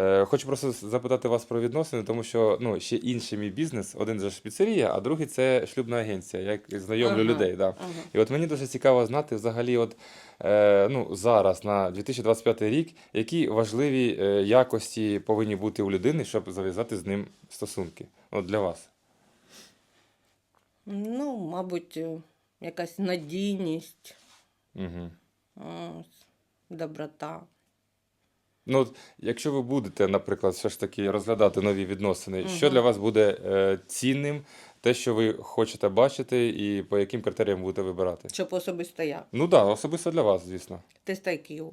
Е, Хочу просто запитати вас про відносини, тому що ну, ще інший мій бізнес, один же ж піцерія, а другий це шлюбна агенція, як знайомлю Ага, людей. Да. ага. І от мені дуже цікаво знати взагалі, от, е, ну, зараз, на 2025 рік, які важливі е, якості повинні бути у людини, щоб зав'язати з ним стосунки. От для вас. Ну, мабуть, е, якась надійність, Угу. ось, доброта. Ну, от, якщо ви будете, наприклад, все ж таки розглядати нові відносини, що для вас буде е, цінним, те, що ви хочете бачити, і по яким критеріям будете вибирати? Щоб особисто я. Ну так, да, особисто для вас, звісно. Тест IQ.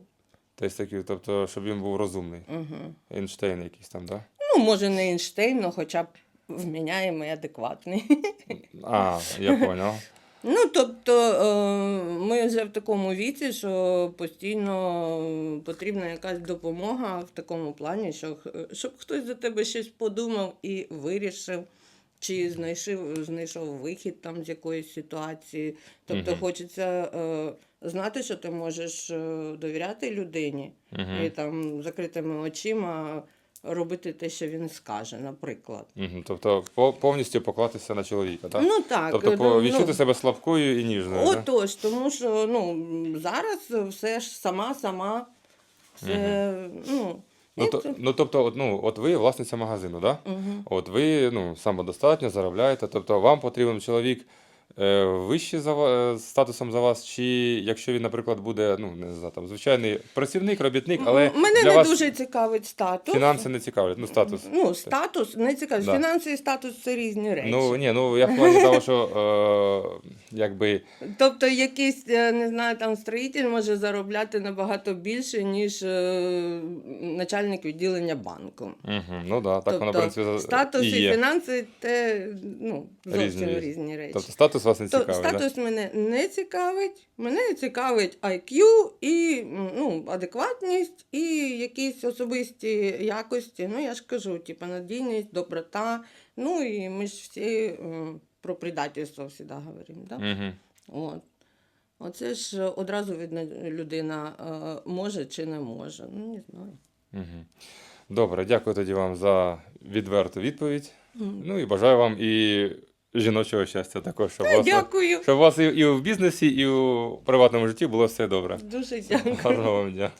Тобто, такі, тобто, щоб він був розумний. Угу. Ейнштейн якийсь там, так? Ну, може, не Ейнштейн, але хоча б вміняємий, адекватний. Да? А, я понял. Ну, тобто, е, ми вже в такому віці, що постійно потрібна якась допомога в такому плані, що, х- щоб хтось за тебе щось подумав і вирішив, чи знайшов, знайшов вихід там з якоїсь ситуації. Тобто Мгм. хочеться е, знати, що ти можеш е, довіряти людині і Угу. там закритими очима робити те, що він скаже, наприклад. Угу. Тобто по- повністю поклатися на чоловіка, так? Ну так, тобто по, ну, відчути себе слабкою і ніжною. да? Отож, тому що ну, зараз все ж сама, сама. Все, ну, Ну, то, ну, тобто, от, ну, от ви власниця магазину, так? Да? Мгм. От ви ну, самодостатньо заробляєте, тобто вам потрібен чоловік вищий за ва- е, статусом за вас, чи якщо він, наприклад, буде, ну, не знаю, там, звичайний працівник, робітник, але Мене для не вас дуже цікавить статус. фінанси не цікавлять, ну, статус. Ну, статус не цікавить. Да. Фінанси і статус це різні речі. Ну, ні, ну, я в плані того, що, е, якби, Тобто якийсь, е, не знаю, там строїтель може заробляти набагато більше, ніж е, начальник відділення банку. угу, ну, да, так воно, в тобто, принципі, за- статус і і, є. фінанси це ну, зовсім Різні різні, різні. речі. Тобто статус вас не То цікавить, да? статус мене не цікавить. Мене цікавить IQ і ну, адекватність, і якісь особисті якості. Ну, я ж кажу, типу, надійність, доброта. Ну і ми ж всі про предательство завжди говоримо. Да? Угу. От. Оце ж одразу видно, людина е, може чи не може. Ну, не знаю. Угу. Добре, дякую тоді вам за відверту відповідь. Ну і бажаю вам і жіночого щастя також, щоб, у вас, дякую. щоб у вас і, і в бізнесі, і у приватному житті було все добре. Дуже дякую. Гарного вам дня.